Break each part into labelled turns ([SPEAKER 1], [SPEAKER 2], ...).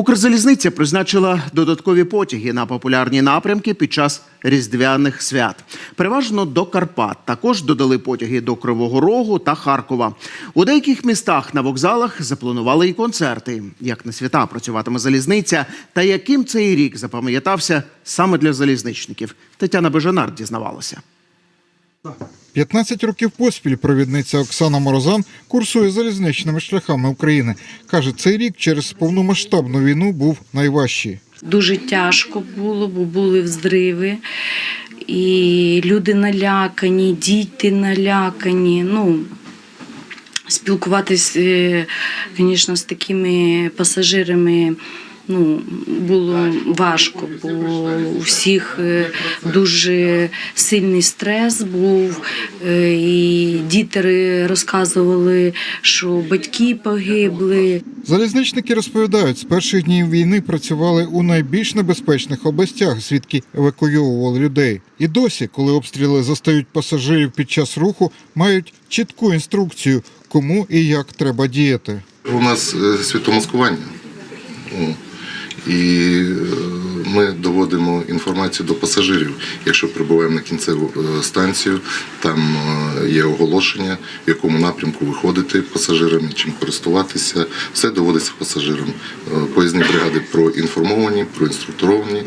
[SPEAKER 1] Укрзалізниця призначила додаткові потяги на популярні напрямки під час різдвяних свят. Переважно до Карпат. Також додали потяги до Кривого Рогу та Харкова. У деяких містах на вокзалах запланували і концерти. Як на свята працюватиме залізниця та яким цей рік запам'ятався саме для залізничників. Тетяна Бежанар дізнавалася.
[SPEAKER 2] 15 років поспіль провідниця Оксана Морозан курсує залізничними шляхами України. Каже, цей рік через повномасштабну війну був найважчий.
[SPEAKER 3] Дуже тяжко було, бо були взриви, і люди налякані, діти налякані. Ну, спілкуватися, звісно, з такими пасажирами ну, було важко, бо у всіх е, дуже сильний стрес був, е, і діти розказували, що батьки погибли.
[SPEAKER 2] Залізничники розповідають, з перших днів війни працювали у найбільш небезпечних областях, звідки евакуйовували людей. І досі, коли обстріли застають пасажирів під час руху, мають чітку інструкцію, кому і як треба діяти.
[SPEAKER 4] У нас е, світомаскування. І е, ми доводимо інформацію до пасажирів. Якщо прибуваємо на кінцеву е, станцію, там е, є оголошення, в якому напрямку виходити пасажирами, чим користуватися. Все доводиться пасажирам. Поїзні бригади проінформовані, проінструктуровані,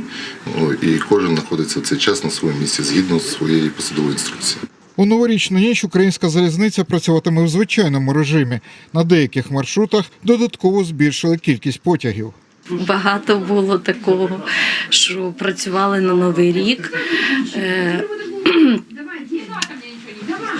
[SPEAKER 4] О, і кожен знаходиться в цей час на своєму місці згідно з своєю посадовою інструкцією.
[SPEAKER 2] У новорічну ніч українська залізниця працюватиме в звичайному режимі. На деяких маршрутах додатково збільшили кількість потягів.
[SPEAKER 3] Багато було такого, що працювали на Новий рік. Е,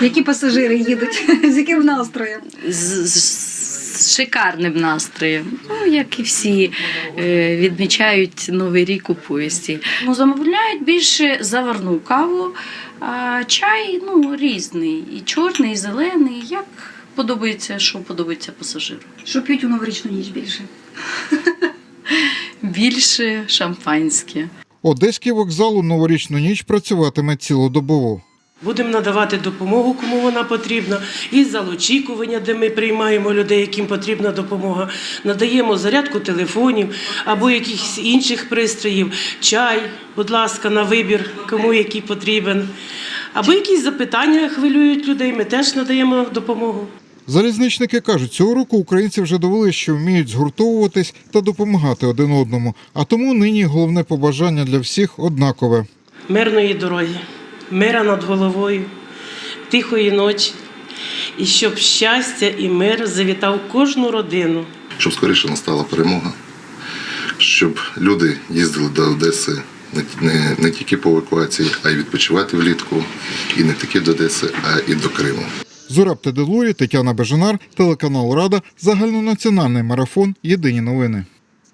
[SPEAKER 5] Які пасажири їдуть? З яким настроєм?
[SPEAKER 3] з, з шикарним настроєм. Ну, як і всі е, відмічають Новий рік у поїзді. Ну, замовляють більше заварну каву, а чай ну, різний. І чорний, і зелений. Як подобається, що подобається пасажиру.
[SPEAKER 5] Що п'ють у новорічну ніч більше?
[SPEAKER 3] Більше шампанське.
[SPEAKER 2] Одеський вокзал у новорічну ніч працюватиме цілодобово.
[SPEAKER 6] Будемо надавати допомогу, кому вона потрібна, і зал очікування, де ми приймаємо людей, яким потрібна допомога. Надаємо зарядку телефонів або якихось інших пристроїв, чай, будь ласка, на вибір, кому який потрібен. Або якісь запитання хвилюють людей. Ми теж надаємо допомогу.
[SPEAKER 2] Залізничники кажуть, цього року українці вже довели, що вміють згуртовуватись та допомагати один одному. А тому нині головне побажання для всіх однакове.
[SPEAKER 6] Мирної дороги, мира над головою, тихої ночі, і щоб щастя і мир завітав кожну родину.
[SPEAKER 4] щоб скоріше настала перемога, щоб люди їздили до Одеси не, не, не тільки по евакуації, а й відпочивати влітку, і не тільки до Одеси, а і до Криму.
[SPEAKER 2] Зураб Теделурі, Тетяна Бежанар, телеканал Рада, загальнонаціональний марафон. Єдині новини.